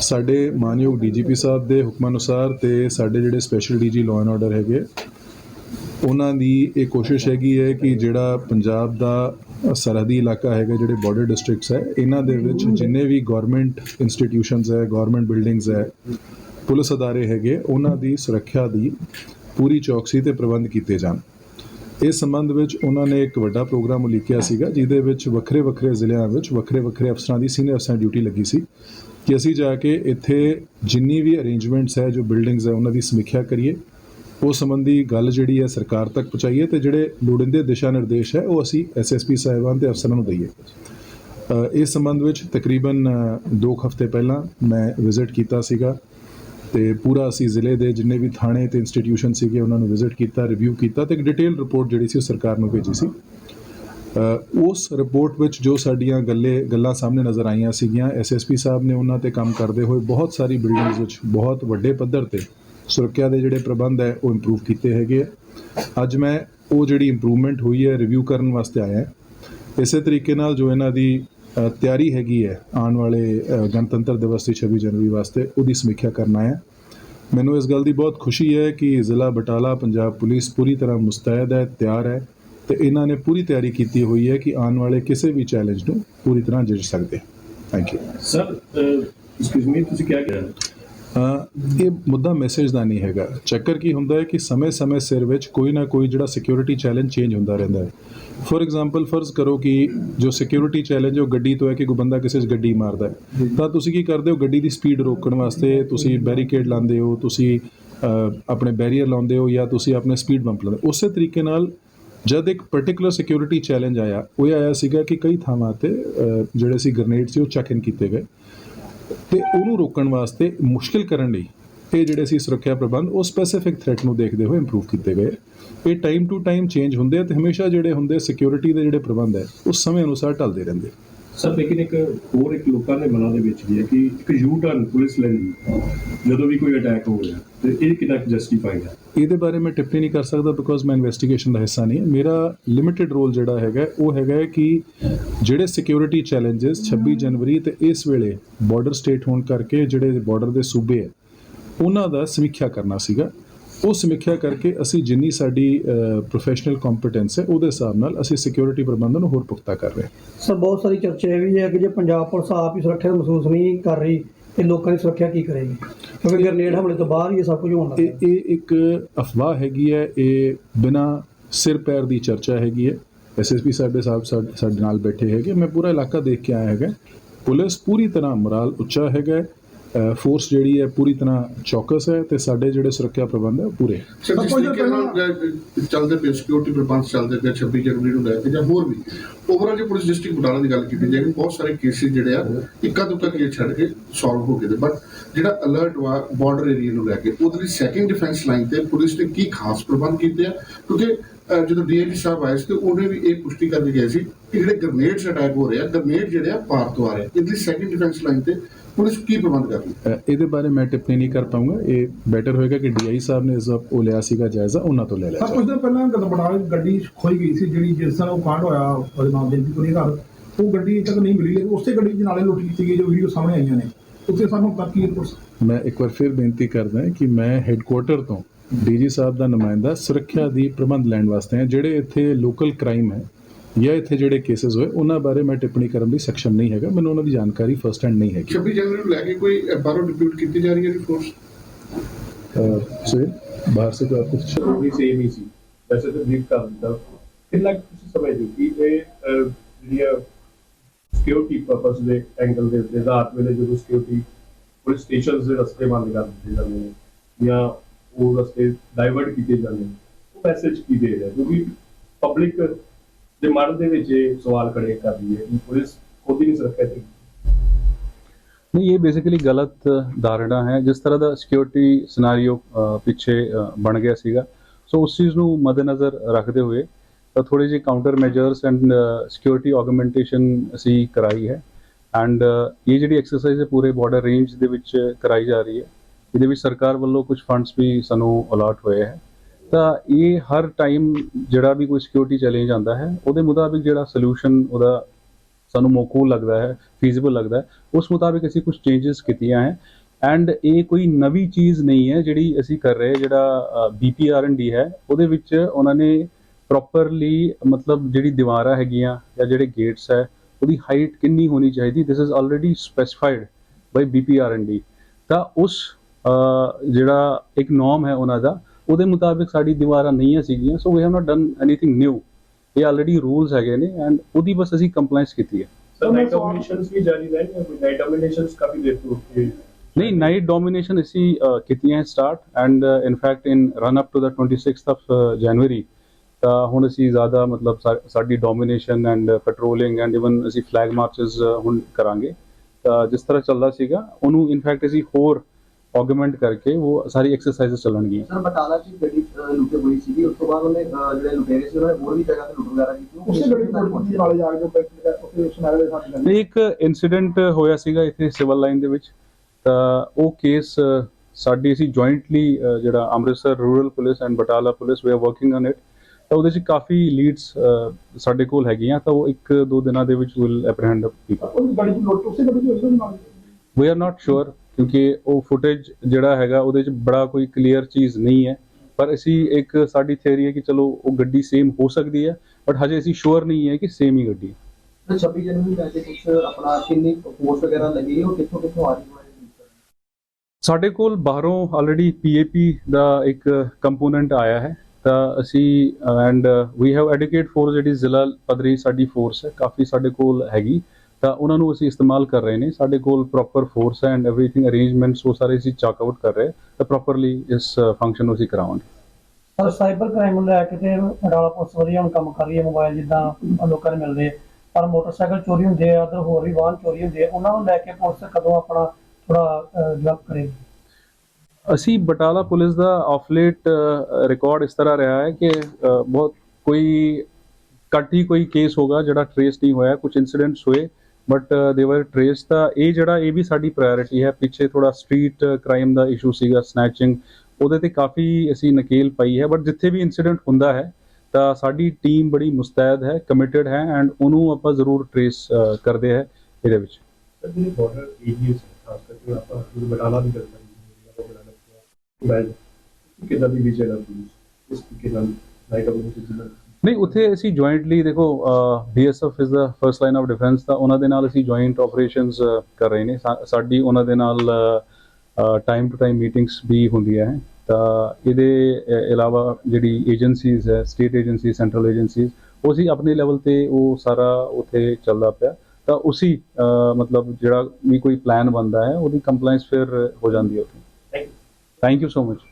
ਸਾਡੇ ਮਾਨਯੋਗ ਡੀਜੀਪੀ ਸਾਹਿਬ ਦੇ ਹੁਕਮ ਅਨੁਸਾਰ ਤੇ ਸਾਡੇ ਜਿਹੜੇ special DG law and order ਹੈਗੇ, ਉਹਨਾਂ ਦੀ ਇਹ ਕੋਸ਼ਿਸ਼ ਹੈਗੀ ਹੈ ਕਿ ਜਿਹੜਾ ਪੰਜਾਬ ਦਾ ਸਰਹੱਦੀ ਇਲਾਕਾ ਹੈਗਾ, ਜਿਹੜੇ ਬਾਰਡਰ ਡਿਸਟ੍ਰਿਕਟਸ ਹੈ, ਇਹਨਾਂ ਦੇ ਵਿੱਚ ਜਿੰਨੇ ਵੀ ਗਵਰਨਮੈਂਟ ਇੰਸਟੀਟਿਊਸ਼ਨਸ ਹੈ ਗਵਰਨਮੈਂਟ ਬਿਲਡਿੰਗਸ ਹੈ, ਪੁਲਿਸ ਅਦਾਰੇ ਹੈਗੇ, ਉਹਨਾਂ ਦੀ ਸੁਰੱਖਿਆ ਦੀ ਪੂਰੀ ਚੌਕਸੀ ਤੇ ਪ੍ਰਬੰਧ ਕੀਤੇ ਜਾਣ। ਇਸ ਸੰਬੰਧ ਵਿੱਚ ਉਹਨਾਂ ਨੇ ਇੱਕ ਵੱਡਾ ਪ੍ਰੋਗਰਾਮ ਉਲੀਕਿਆ ਸੀਗਾ, ਜਿਹਦੇ ਵਿੱਚ ਵੱਖਰੇ ਵੱਖਰੇ ਜ਼ਿਲ੍ਹਿਆਂ ਵਿੱਚ ਵੱਖਰੇ ਵੱਖਰੇ ਅਫਸਰਾਂ ਦੀ, ਸੀਨੀਅਰ ਅਫਸਰਾਂ ਡਿਊਟੀ ਲੱਗੀ ਸੀ ਕਿ ਅਸੀਂ ਜਾ ਕੇ ਇੱਥੇ ਜਿੰਨੀ ਵੀ ਅਰੇਂਜਮੈਂਟਸ ਹੈ, ਜੋ ਬਿਲਡਿੰਗਸ ਹੈ, ਉਹਨਾਂ ਦੀ ਸਮੀਖਿਆ ਕਰੀਏ। ਉਸ ਸੰਬੰਧੀ ਗੱਲ ਜਿਹੜੀ ਹੈ, ਸਰਕਾਰ ਤੱਕ ਪਹੁੰਚਾਈਏ ਤੇ ਜਿਹੜੇ ਲੋੜੀਂਦੇ ਦਿਸ਼ਾ ਨਿਰਦੇਸ਼ ਹੈ, ਉਹ ਅਸੀਂ ਐਸਐਸਪੀ ਸਾਹਿਬਾਨ ਤੇ ਅਫਸਰਾਂ ਨੂੰ ਦਈਏ। ਇਸ ਸੰਬੰਧ ਵਿੱਚ ਤਕਰੀਬਨ 2 ਹਫ਼ਤੇ ਪਹਿਲਾਂ ਮੈਂ ਵਿਜ਼ਿਟ ਕੀਤਾ ਸੀਗਾ। ਤੇ ਪੂਰਾ ਅਸੀਂ ਜ਼ਿਲ੍ਹੇ ਦੇ ਜਿੰਨੇ ਵੀ ਥਾਣੇ ਤੇ ਇੰਸਟੀਟਿਊਸ਼ਨ ਸੀਗੇ, ਉਹਨਾਂ ਨੂੰ ਵਿਜ਼ਿਟ ਕੀਤਾ ਰਿਵਿਊ ਕੀਤਾ ਤੇ ਇੱਕ ਡਿਟੇਲ ਰਿਪੋਰਟ ਜਿਹੜੀ ਸੀ ਉਹ ਸਰਕਾਰ ਨੂੰ ਭੇਜੀ ਸੀ। ਉਸ ਰਿਪੋਰਟ ਵਿੱਚ ਜੋ ਸਾਡੀਆਂ ਗੱਲੇ, ਗੱਲਾਂ ਸਾਹਮਣੇ ਨਜ਼ਰ ਆਈਆਂ ਸੀਗੀਆਂ ਐਸਐਸਪੀ ਸਾਹਿਬ ਨੇ ਉਹਨਾਂ ਤੇ ਕੰਮ ਕਰਦੇ ਹੋਏ ਬਹੁਤ ਸਾਰੀ ਬਿਲਡਿੰਗਸ ਵਿੱਚ, ਬਹੁਤ ਵੱਡੇ ਪੱਧਰ ਤੇ ਸੁਰੱਖਿਆ ਦੇ ਜਿਹੜੇ ਪ੍ਰਬੰਧ ਹੈ, ਉਹ ਇੰਪਰੂਵ ਕੀਤੇ ਹੈਗੇ ਆ। ਅੱਜ ਮੈਂ ਉਹ ਜਿਹੜੀ ਇੰਪਰੂਵਮੈਂਟ ਹੋਈ ਹੈ ਰਿਵਿਊ ਕਰਨ ਵਾਸਤੇ ਆਇਆ। ਇਸੇ ਤਰੀਕੇ ਨਾਲ ਜੋ ਇਹਨਾਂ ਦੀ ਤਿਆਰੀ ਹੈਗੀ ਹੈ ਆਉਣ ਵਾਲੇ ਗਣਤੰਤਰ ਦਿਵਸ ਦੀ 26 ਜਨਵਰੀ ਵਾਸਤੇ ਉਹਦੀ ਸਮੀਖਿਆ ਕਰਨਾ ਹੈ। ਮੈਨੂੰ ਇਸ ਗੱਲ ਦੀ ਬਹੁਤ ਖੁਸ਼ੀ ਹੈ ਕਿ ਜ਼ਿਲ੍ਹਾ ਬਟਾਲਾ ਪੰਜਾਬ ਪੁਲਿਸ ਪੂਰੀ ਤਰ੍ਹਾਂ ਮੁਸਤੈਦ ਹੈ ਤਿਆਰ ਹੈ ਤੇ ਇਹਨਾਂ ਨੇ ਪੂਰੀ ਤਿਆਰੀ ਕੀਤੀ ਹੋਈ ਹੈ ਕਿ ਆਉਣ ਵਾਲੇ ਕਿਸੇ ਵੀ ਚੈਲੰਜ ਨੂੰ ਪੂਰੀ ਤਰ੍ਹਾਂ ਜਿੱਤ ਸਕਦੇ thank you sir excuse me ਤੁਸੀਂ ਕੀ ਕਿਹਾ ਅ, ਇਹ ਮੁੱਦਾ ਮੈਸੇਜ ਦਾ ਨਹੀਂ ਹੈਗਾ। ਚੱਕਰ ਕੀ ਹੁੰਦਾ ਹੈ ਕਿ ਸਮੇਂ-ਸਮੇਂ ਸਿਰ ਵਿੱਚ ਕੋਈ ਨਾ ਕੋਈ ਜਿਹੜਾ ਸਿਕਿਉਰਿਟੀ ਚੈਲੰਜ ਚੇਂਜ ਹੁੰਦਾ ਰਹਿੰਦਾ ਹੈ। ਫੋਰ ਐਗਜ਼ਾਮਪਲ ਫਰਜ਼ ਕਰੋ ਕਿ ਜੋ ਸਿਕਿਉਰਿਟੀ ਚੈਲੰਜ ਉਹ ਗੱਡੀ ਤੋਂ ਹੈ ਕਿ ਕੋਈ ਬੰਦਾ ਕਿਸੇ ਗੱਡੀ ਮਾਰਦਾ ਹੈ। ਤਾਂ ਤੁਸੀਂ ਕੀ ਕਰਦੇ ਹੋ? ਗੱਡੀ ਦੀ ਸਪੀਡ ਰੋਕਣ ਵਾਸਤੇ ਤੁਸੀਂ ਬੈਰੀਕੇਡ ਲਾਉਂਦੇ ਹੋ, ਤੁਸੀਂ ਆਪਣੇ ਬੈਰੀਅਰ ਲਾਉਂਦੇ ਹੋ ਜਾਂ ਤੁਸੀਂ ਆਪਣੇ ਸਪੀਡ ਬੰਪ ਲਾਉਂਦੇ ਹੋ। ਉਸੇ ਤਰੀਕੇ ਨਾਲ ਜਦ ਇੱਕ ਪਾਰਟਿਕੂਲਰ ਸਿਕਿਉਰਿਟੀ ਚੈਲੰਜ ਆਇਆ, ਉਹ ਇਹ ਆਇਆ ਸੀਗਾ ਕਿ ਕਈ ਥਾਵਾਂ ਤੇ ਜਿਹੜੇ ਸੀ ਗ੍ਰੇਨੇਡ ਸੀ, ਉਹ ਚੈੱਕ ਇਨ ਕੀਤੇ ਗਏ। ਤੇ ਉਹਨੂੰ ਰੋਕਣ ਵਾਸਤੇ ਮੁਸ਼ਕਿਲ ਕਰਨ ਲਈ ਇਹ ਜਿਹੜੇ ਸੀ ਸੁਰੱਖਿਆ ਪ੍ਰਬੰਧ, ਉਹ ਸਪੈਸੀਫਿਕ ਥ੍ਰੈਟ ਨੂੰ ਦੇਖਦੇ ਹੋਏ ਇੰਪਰੂਵ ਕੀਤੇ ਗਏ ਇਹ ਟਾਈਮ ਟੂ ਟਾਈਮ ਚੇਂਜ ਹੁੰਦੇ ਆ ਤੇ ਹਮੇਸ਼ਾ ਜਿਹੜੇ ਹੁੰਦੇ ਸਿਕਿਉਰਿਟੀ ਦੇ ਜਿਹੜੇ ਪ੍ਰਬੰਧ ਹੈ ਉਹ ਸਮੇਂ ਅਨੁਸਾਰ ਢਲਦੇ ਰਹਿੰਦੇ ਸਰ ਲੇਕਿਨ ਇੱਕ ਹੋਰ ਇੱਕ ਲੋਕਾਂ ਦੇ ਮਨਾਂ ਦੇ ਵਿੱਚ ਵੀ ਹੈ ਕਿ ਇੱਕ ਯੂ ਟਰਨ ਪੁਲਿਸ ਲੈਂਦੀ ਜਦੋਂ ਵੀ ਕੋਈ ਅਟੈਕ ਹੋ ਰਿਹਾ, ਤੇ ਇਹ ਕਿੰਨਾ ਜਸਟੀਫਾਈਡ ਹੈ? ਇਹਦੇ ਬਾਰੇ ਮੈਂ ਟਿੱਪਣੀ ਨਹੀਂ ਕਰ ਸਕਦਾ ਬਿਕੋਜ਼ ਮੈਂ ਇਨਵੈਸਟੀਗੇਸ਼ਨ ਦਾ ਹਿੱਸਾ ਨਹੀਂ ਮੇਰਾ ਲਿਮਿਟਿਡ ਰੋਲ ਜਿਹੜਾ ਹੈਗਾ, ਉਹ ਹੈਗਾ ਹੈ ਕਿ ਜਿਹੜੇ ਸਿਕਿਉਰਿਟੀ ਚੈਲੰਜਸ 26 ਜਨਵਰੀ ਤੇ ਇਸ ਵੇਲੇ ਬਾਰਡਰ ਸਟੇਟ ਹੋਣ ਕਰਕੇ ਜਿਹੜੇ ਬਾਰਡਰ ਦੇ ਸੂਬੇ ਹੈ, ਉਹਨਾਂ ਦਾ ਸਮੀਖਿਆ ਕਰਨਾ ਸੀਗਾ। ਉਹ ਸਮੀਖਿਆ ਕਰਕੇ ਅਸੀਂ ਜਿੰਨੀ ਸਾਡੀ ਪ੍ਰੋਫੈਸ਼ਨਲ ਕੰਪੀਟੈਂਸ ਹੈ ਉਹਦੇ ਹਿਸਾਬ ਨਾਲ ਅਸੀਂ ਸਿਕਿਉਰਿਟੀ ਪ੍ਰਬੰਧਨ ਨੂੰ ਹੋਰ ਪੁਖਤਾ ਕਰ ਰਹੇ ਹਾਂ। ਸਰ ਬਹੁਤ ਸਾਰੀ ਚਰਚਾ ਇਹ ਵੀ ਹੈ ਕਿ ਜੇ ਪੰਜਾਬ ਪੁਲਿਸ ਆਪ ਹੀ ਸੁਰੱਖਿਆ ਮਹਿਸੂਸ ਨਹੀਂ ਕਰ ਰਹੀ ਤੇ ਲੋਕਾਂ ਦੀ ਸੁਰੱਖਿਆ ਕੀ ਕਰੇਗੀ? ਕਿਉਂਕਿ ਗ੍ਰਨੇਡ ਹਮਲੇ ਤੋਂ ਬਾਅਦ ਇਹ ਸਭ ਕੁਝ ਹੋਣ ਲੱਗਾ ਇਹ ਇੱਕ ਅਫਵਾਹ ਹੈਗੀ ਹੈ ਇਹ ਬਿਨਾ ਸਿਰ ਪੈਰ ਦੀ ਚਰਚਾ ਹੈਗੀ ਹੈ। ਐਸਐਸਪੀ ਸਾਡੇ ਸਾਹਿਬ ਸਾਡੇ ਸਾਡੇ ਨਾਲ ਬੈਠੇ ਹੈਗੇ ਮੈਂ ਪੂਰਾ ਇਲਾਕਾ ਦੇਖ ਕੇ ਆਇਆ ਹੈਗਾ। ਪੁਲਿਸ ਪੂਰੀ ਤਰ੍ਹਾਂ ਮੋਰਾਲ ਉੱਚਾ ਹੈਗਾ ਫੋਰਸ ਜਿਹੜੀ ਹੈ ਪੂਰੀ ਤਰ੍ਹਾਂ ਚੌਕਸ ਹੈ ਤੇ ਸਾਡੇ ਜਿਹੜੇ ਸੁਰੱਖਿਆ ਪ੍ਰਬੰਧ ਹੈ ਉਹ ਪੂਰੇ ਚੱਲਦੇ ਪਏ ਸਿਕਿਉਰਿਟੀ ਪ੍ਰਬੰਧ ਚੱਲਦੇ ਪਏ 26 ਜਨਵਰੀ ਨੂੰ ਲੈ ਕੇ ਜਾਂ ਹੋਰ ਵੀ ਓਵਰਆਲ ਜੇ ਪੁਲਿਸ ਡਿਸਟ੍ਰਿਕਟ ਬਟਾਲਾ ਦੀ ਗੱਲ ਕੀਤੀ ਜਾਏ ਬਹੁਤ ਸਾਰੇ ਕੇਸਿਸ ਜਿਹੜੇ ਆ ਇੱਕਾ ਦੁੱਕਾ ਕੇਸ ਛੱਡ ਕੇ ਸੋਲਵ ਹੋ ਗਏ ਬਟ ਜਿਹੜਾ ਅਲਰਟ ਵਾ ਬਾਰਡਰ ਏਰੀਆ ਨੂੰ ਲੈ ਕੇ ਉਹਦੇ ਲਈ ਸੈਕਿੰਡ ਡਿਫੈਂਸ ਲਾਈਨ ਤੇ ਪੁਲਿਸ ਨੇ ਕੀ ਖਾਸ ਪ੍ਰਬੰਧ ਕੀਤੇ ਆ? ਕਿਉਂਕਿ ਜਦੋਂ ਡੀਆਈਜੀ ਸਾਹਿਬ ਆਏ ਸੀ ਤੇ ਉਹਨੇ ਵੀ ਇਹ ਪੁਸ਼ਟੀ ਕਰਕੇ ਗਏ ਸੀ ਕਿ ਜਿਹੜੇ ਗ੍ਰਨੇਡਸ ਅਟੈਕ ਹੋ ਰਹੇ ਆ ਗ੍ਰਨੇਡ ਜਿਹੜੇ ਆ ਪਾਰ ਤੋਂ ਆ ਰਹੇ। ਇਹਦੇ ਸੈਕਿੰਡ ਡਿਫੈਂਸ ਲਾਈਨ ਤੇ ਪੁਲਿਸ ਕੀ ਪ੍ਰਬੰਧ ਕਰ ਰਹੀ ਹੈ? ਅ, ਇਹਦੇ ਬਾਰੇ ਮੈਂ ਟਿੱਪਣੀ ਨਹੀਂ ਕਰ ਪਾਉਂਗਾ ਇਹ ਬੈਟਰ ਹੋਏਗਾ ਕਿ ਡੀਆਈ ਸਾਹਿਬ ਨੇ ਇਸ ਵਕਤ ਉਹ ਲਿਆ ਸੀਗਾ ਜਾਇਜ਼ਾ ਉਹਨਾਂ ਤੋਂ ਲੈ ਲਿਆ ਸਰ ਜਾਵੇ। ਕੁਝ ਦਿਨ ਪਹਿਲਾਂ ਗਦਬੜਾ ਗੱਡੀ ਖੋਈ ਗਈ ਸੀ ਜਿਹੜੀ ਜਿਸ ਤਰ੍ਹਾਂ ਉਹ ਕਾਂਡ ਹੋਇਆ ਉਹਦੇ ਨਾਮ ਦੇ ਪੁਰੀ ਘਰ ਉਹ ਗੱਡੀ ਅਜੇ ਤੱਕ ਨਹੀਂ ਮਿਲੀ ਲੇਕਿਨ ਉਸੇ ਗੱਡੀ ਦੇ ਨਾਲੇ ਲੁੱਟ ਗਈ ਜੋ ਵੀਡੀਓ ਸਾਹਮਣੇ ਆਈਆਂ ਨੇ। ਉੱਥੇ ਸਾਨੂੰ ਤੱਕ ਕੀ ਰਿਪੋਰਟ ਮੈਂ ਇੱਕ ਵਾਰ ਫਿਰ ਬੇਨਤੀ ਕਰਦਾ ਹਾਂ ਕਿ ਮੈਂ ਹੈੱਡਕੁਆਟਰ ਤੋਂ ਡੀਜੀ ਸਾਹਿਬ ਦਾ ਨੁਮਾਇੰਦਾ ਸੁਰੱਖਿਆ ਦੀ ਪ੍ਰਬੰਧ ਲੈਣ ਵਾਸਤੇ ਹਾਂ ਜਿਹੜੇ ਇੱਥੇ ਲੋਕਲ ਕ੍ਰਾਈਮ ਹੈ ਜਾਂ ਇੱਥੇ ਜਿਹੜੇ ਕੇਸਸ ਹੋਏ ਉਹਨਾਂ ਬਾਰੇ ਮੈਂ ਟਿੱਪਣੀ ਕਰਨ ਦੀ ਸક્ષਮ ਨਹੀਂ ਹੈਗਾ। ਮੈਨੂੰ ਉਹਨਾਂ ਦੀ ਜਾਣਕਾਰੀ ਫਰਸਟ ਹੈਂਡ ਨਹੀਂ ਹੈਗੀ। 26 ਜਨਵਰੀ ਨੂੰ ਲੈ ਕੇ ਕੋਈ ਬਾਹਰੋਂ ਡਿਪਿਊਟ ਕੀਤੀ ਜਾ ਰਹੀ ਹੈ ਰਿਪੋਰਟ ਸੋ ਬਾਹਰ ਸੇ ਤਾਂ ਕੁਝ ਵੀ ਸੇਮ ਹੀ ਸੀ। ਵੈਸੇ ਤਾਂ ਵੀਕ ਕਰ ਦਿੰਦਾ ਕਿੰਨਾ ਤੁਸੀਂ ਸਮਝਦੇ ਕਿ ਇਹ ਜਿਹੜੀਆਂ ਸਿਕਿਉਰਿਟੀ ਪਰਪਸ ਦੇ ਐਂਗਲ ਦੇ ਉੱਤੇ ਰਾਤ ਵੇਲੇ ਜਦੋਂ ਸਿਕਿਉਰਿਟੀ ਪੁਲਿਸ ਸਟੇਸ਼ਨਸ ਦੇ ਰਸਤੇ ਬੰਦ ਕਰ ਦਿੱਤੇ ਜਾਂਦੇ ਨੇ ਜਾਂ ਉਹ ਰਸਤੇ ਡਾਈਵਰਟ ਕੀਤੇ ਜਾਂਦੇ ਨੇ ਉਹ ਮੈਸੇਜ ਕੀ ਦੇ ਰਿਹਾ? ਕਿਉਂਕਿ ਪਬਲਿਕ ਦੇ ਮਨ ਦੇ ਵਿੱਚ ਇਹ ਸਵਾਲ ਖੜੇ ਕਰ ਰਹੀ ਕਿ ਪੁਲਿਸ ਖੁਦ ਨਹੀਂ ਸੁਰੱਖਿਆ ਦੇ ਨਹੀਂ, ਇਹ ਬੇਸਿਕਲੀ ਗਲਤ ਧਾਰਨਾ ਹੈ। ਜਿਸ ਤਰ੍ਹਾਂ ਦਾ ਸਿਕਿਉਰਿਟੀ ਸਿਨੈਰੀਓ ਪਿੱਛੇ ਬਣ ਗਿਆ ਸੀਗਾ, ਸੋ ਉਸ ਚੀਜ਼ ਨੂੰ ਮੱਦੇਨਜ਼ਰ ਰੱਖਦੇ ਹੋਏ ਤਾਂ ਥੋੜੇ ਜਿਹੇ counter measures and security augmentation ਅਸੀਂ ਕਰਾਈ ਹੈ। ਐਂਡ ਇਹ ਜਿਹੜੀ ਐਕਸਰਸਾਈਜ਼ ਹੈ ਪੂਰੇ ਬਾਰਡਰ ਰੇਂਜ ਦੇ ਵਿੱਚ ਕਰਾਈ ਜਾ ਰਹੀ ਹੈ। ਇਹਦੇ ਵਿੱਚ ਸਰਕਾਰ ਵੱਲੋਂ ਕੁਝ ਫੰਡਸ ਵੀ ਸਾਨੂੰ ਅਲਾਟ ਹੋਏ ਹੈ। ਤਾਂ ਇਹ ਹਰ ਟਾਈਮ ਜਿਹੜਾ ਵੀ ਕੋਈ ਸਿਕਿਉਰਿਟੀ ਚੈਲੰਜ ਆਉਂਦਾ ਹੈ, ਉਹਦੇ ਮੁਤਾਬਿਕ ਜਿਹੜਾ ਸੋਲੂਸ਼ਨ ਉਹਦਾ ਸਾਨੂੰ ਮੌਕੂਲ ਲੱਗਦਾ ਹੈ ਫੀਜ਼ੀਬਲ ਲੱਗਦਾ ਹੈ, ਉਸ ਮੁਤਾਬਿਕ ਅਸੀਂ ਕੁਝ ਚੇਂਜਸ ਕੀਤੀਆਂ ਹੈ। ਐਂਡ ਇਹ ਕੋਈ ਨਵੀਂ ਚੀਜ਼ ਨਹੀਂ ਹੈ ਜਿਹੜੀ ਅਸੀਂ ਕਰ ਰਹੇ, ਜਿਹੜਾ ਬੀਪੀਆਰਐਨਡੀ ਹੈ, ਉਹਦੇ ਵਿੱਚ ਉਹਨਾਂ ਨੇ ਪ੍ਰੋਪਰਲੀ ਮਤਲਬ ਜਿਹੜੀ ਦੀਵਾਰਾਂ ਹੈਗੀਆਂ ਜਾਂ ਜਿਹੜੇ ਗੇਟਸ ਹੈ, ਉਹਦੀ ਹਾਈਟ ਕਿੰਨੀ ਹੋਣੀ ਚਾਹੀਦੀ this is already specified by BPRND ਤਾਂ ਉਸ ਜਿਹੜਾ ਇੱਕ ਨੋਰਮ ਹੈ ਉਹਨਾਂ ਦਾ ਉਹਦੇ ਮੁਤਾਬਿਕ ਸਾਡੀ ਦੀਵਾਰਾਂ ਨਹੀਂ ਸੀਗੀਆਂ so we have not done anything new ਇਹ ਆਲਰੇਡੀ ਰੂਲਸ ਹੈਗੇ ਨੇ ਐਂਡ ਉਹਦੀ ਬਸ ਅਸੀਂ ਕੰਪਲਾਈਂਸ ਕੀਤੀ ਹੈ। ਸਰ ਨਾਈਟ ਡੋਮੀਨੇਸ਼ਨਸ ਵੀ ਜਾਰੀ ਰਹੇ ਜਾਂ ਕੋਈ ਨਾਈਟ ਡੋਮੀਨੇਸ਼ਨਸ ਕਾਫੀ ਦੇਰ ਤੋਂ ਇਹ ਨਹੀਂ ਨਾਈਟ ਡੋਮੀਨੇਸ਼ਨ ਅਸੀਂ ਕੀਤੀਆਂ start and in fact in run up to the 26th of January ਤਾਂ ਹੁਣ ਅਸੀਂ ਜ਼ਿਆਦਾ ਮਤਲਬ ਸਾਡੀ domination and patrolling and even ਅਸੀਂ ਫਲੈਗ ਮਾਰਚਸ ਹੁਣ ਕਰਾਂਗੇ। ਤਾਂ ਜਿਸ ਤਰ੍ਹਾਂ ਚੱਲਦਾ ਸੀਗਾ ਉਹਨੂੰ ਇਨ ਫੈਕਟ ਅਸੀਂ ਹੋਰ ਆਗੂਮੈਂਟ ਕਰਕੇ ਉਹ ਸਾਰੀ ਐਕਸਰਸਾਈਜ਼ਸ ਚੱਲਣਗੀਆਂ। ਸਰ ਬਟਾਲਾ ਚ ਗੱਡੀ ਲੁੱਟੇ ਹੋਈ ਸੀਗੀ ਉਸ ਤੋਂ ਬਾਅਦ ਉਹਨੇ ਜਿਹੜੇ ਲੁਟੇਰੇ ਸੀ ਉਹਨਾਂ ਹੋਰ ਵੀ ਜਗ੍ਹਾ ਤੇ ਲੁੱਟ ਵਗੈਰਾ ਕੀਤੀ ਉਸੇ ਗੱਡੀ ਪਹੁੰਚੀ ਨਾਲੇ ਜਾ ਕੇ ਜੋ ਬੈਠੇ ਉੱਥੇ ਸੁਨਾਰੇ ਦੇ ਸਾਥ ਨਹੀਂ ਇੱਕ ਇਨਸੀਡੈਂਟ ਹੋਇਆ ਸੀਗਾ ਇੱਥੇ ਸਿਵਲ ਲਾਈਨ ਦੇ ਵਿੱਚ। ਤਾਂ ਉਹ ਕੇਸ ਸਾਡੀ ਅਸੀਂ ਜੁਆਇੰਟਲੀ ਜਿਹੜਾ Amritsar rural police and Batala police we are working on it ਤਾਂ ਉਹਦੇ 'ਚ ਕਾਫੀ ਲੀਡਸ ਸਾਡੇ ਕੋਲ ਹੈਗੀਆਂ ਤਾਂ ਉਹ ਇੱਕ ਦੋ ਦਿਨਾਂ ਦੇ ਵਿੱਚ ਵਿਲ ਐਪਰੀਹੈਂਡ ਪੀਪਲ ਉਹ ਗੱਡੀ ਚ ਲੁੱਟ ਉਸੇ ਗੱਡੀ ਚ ਹੋਈ ਨਾਲ? ਵੀ ਆਰ ਨਾਟ ਸ਼ੋਰ ਕਿਉਂਕਿ ਉਹ ਫੁਟੇਜ ਜਿਹੜਾ ਹੈਗਾ ਉਹਦੇ 'ਚ ਬੜਾ ਕੋਈ ਕਲੀਅਰ ਚੀਜ਼ ਨਹੀਂ ਹੈ। ਪਰ ਅਸੀਂ ਇੱਕ ਸਾਡੀ ਥਿਉਰੀ ਹੈ ਕਿ ਚਲੋ ਉਹ ਗੱਡੀ ਸੇਮ ਹੋ ਸਕਦੀ ਹੈ ਬਟ ਹਜੇ ਅਸੀਂ ਸ਼ੋਰ ਨਹੀਂ ਹੈ ਕਿ ਸੇਮ ਹੀ ਗੱਡੀ ਹੈ। ਤੇ 26 ਜਨਵਰੀ ਦਾ ਜੇ ਕੁਝ ਆਪਣਾ ਕਿੰਨੀ ਫੋਰਸ ਵਗੈਰਾ ਲੱਗੀ ਉਹ ਕਿੱਥੋਂ ਕਿੱਥੋਂ ਆ ਰਹੀ ਹੈ? ਸਾਡੇ ਕੋਲ ਬਾਹਰੋਂ ਆਲਰੇਡੀ ਪੀਏਪੀ ਦਾ ਇੱਕ ਕੰਪੋਨੈਂਟ ਆਇਆ ਹੈ। ਤਾਂ ਅਸੀਂ and we have educate force ਜਿਹੜੀ ਜ਼ਿਲ੍ਹਾ ਪੱਧਰੀ ਸਾਡੀ ਫੋਰਸ ਹੈ ਕਾਫੀ ਸਾਡੇ ਕੋਲ ਹੈਗੀ। ਤਾਂ ਉਹਨਾਂ ਨੂੰ ਅਸੀਂ ਇਸਤੇਮਾਲ ਕਰ ਰਹੇ ਨੇ ਸਾਡੇ ਕੋਲ ਪ੍ਰੋਪਰ ਫੋਰਸ ਹੈ ਐਂਡ एवरीथिंग ਅਰੇਂਜਮੈਂਟਸ ਉਹ ਸਾਰੇ ਅਸੀਂ ਚੱਕ ਆਊਟ ਕਰ ਰਹੇ ਤਾਂ ਪ੍ਰੋਪਰਲੀ ਇਸ ਫੰਕਸ਼ਨ ਨੂੰ ਅਸੀਂ ਕਰਾਵਾਂਗੇ ਪਰ ਸਾਈਬਰ ਕ੍ਰਾਈਮ ਨੂੰ ਲੈ ਕੇ ਤੇ ਅਡਾਲਾ ਪੁਲਿਸ ਵਧੀਆ ਹੁਣ ਕੰਮ ਕਰ ਰਹੀ ਹੈ ਮੋਬਾਈਲ ਜਿੱਦਾਂ ਲੋਕਾਂ ਨੂੰ ਮਿਲਦੇ ਆ। ਪਰ ਮੋਟਰਸਾਈਕਲ ਚੋਰੀ ਹੁੰਦੇ ਆ ਉਧਰ ਹੋਰ ਵੀ ਵਾਹਨ ਚੋਰੀ ਹੁੰਦੇ ਆ ਉਹਨਾਂ ਨੂੰ ਲੈ ਕੇ ਪੁਲਿਸ ਕਦੋਂ ਆਪਣਾ ਥੋੜਾ ਡਿਵੈਲਪ ਕਰੇਗੀ ਅਸੀਂ Batala police the of late record ਇਸ ਤਰ੍ਹਾਂ ਰਿਹਾ ਹੈ ਕਿ ਅ, ਬਹੁਤ ਕੋਈ ਘੱਟ ਹੀ ਕੋਈ ਕੇਸ ਹੋਗਾ ਜਿਹੜਾ ਟ੍ਰੇਸ ਨਹੀਂ ਹੋਇਆ ਕੁਝ ਇਨਸੀਡੈਂਟਸ ਹੋਏ ਬਟ ਦੇ ਟ੍ਰੇਸ ਤਾਂ ਇਹ ਜਿਹੜਾ ਇਹ ਵੀ ਸਾਡੀ ਪ੍ਰਾਇੋਰਟੀ ਹੈ, ਪਿੱਛੇ ਥੋੜਾ ਸਟਰੀਟ ਕ੍ਰਾਈਮ ਦਾ ਇਸ਼ੂ ਸੀਗਾ ਸਨੈਚਿੰਗ ਉਹਦੇ ਤੇ ਕਾਫੀ ਅਸੀਂ ਨਕੇਲ ਪਾਈ ਹੈ ਬਟ ਜਿੱਥੇ ਵੀ ਇਨਸੀਡੈਂਟ ਹੁੰਦਾ ਹੈ, ਤਾਂ ਸਾਡੀ ਟੀਮ ਬੜੀ ਮੁਸਤੈਦ ਹੈ ਕਮਿਟਡ ਹੈ ਐਂਡ ਉਹਨੂੰ ਆਪਾਂ ਜ਼ਰੂਰ ਟ੍ਰੇਸ uh, ਕਰਦੇ ਹੈ ਇਹਦੇ ਵਿੱਚ। ਸਰ ਬਾਰਡਰ ਏਰੀਆਸ ਖਾਸ ਕਰਕੇ ਆਪਾਂ ਬਟਾਲਾ ਦੀ ਗੱਲ ਕਰੀਏ ਉਹ ਕਿਦਾਂ ਦੀ ਵਿਜੇ ਨਾਲ ਇਸ ਤਰੀਕੇ ਨਾਲ ਨਾਈਟ ਡੋਮੀਨੇਸ਼ਨ ਨਹੀਂ ਉੱਥੇ ਅਸੀਂ ਜੁਆਇੰਟਲੀ ਦੇਖੋ BSF is the first line of defence ਤਾਂ ਉਹਨਾਂ ਦੇ ਨਾਲ ਅਸੀਂ ਜੁਆਇੰਟ ਆਪਰੇਸ਼ਨਸ ਕਰ ਰਹੇ ਨੇ। ਸਾ- ਸਾਡੀ ਉਹਨਾਂ ਦੇ ਨਾਲ ਟਾਈਮ ਟੂ ਟਾਈਮ ਮੀਟਿੰਗਸ ਵੀ ਹੁੰਦੀਆਂ ਹੈ। ਤਾਂ ਇਹਦੇ ਇਲਾਵਾ ਜਿਹੜੀ ਏਜੰਸੀਜ਼ ਹੈ ਸਟੇਟ ਏਜੰਸੀ ਸੈਂਟਰਲ ਏਜੰਸੀਜ਼ ਉਹ ਅਸੀਂ ਆਪਣੇ ਲੈਵਲ ਤੇ ਉਹ ਸਾਰਾ ਉੱਥੇ ਚੱਲਦਾ ਪਿਆ। ਤਾਂ ਉਸੀ ਮਤਲਬ ਜਿਹੜਾ ਵੀ ਕੋਈ ਪਲਾਨ ਬਣਦਾ ਹੈ ਉਹਦੀ ਕੰਪਲਾਈਂਸ ਫਿਰ ਹੋ ਜਾਂਦੀ ਹੈ ਉੱਥੇ। Thank you thank you so much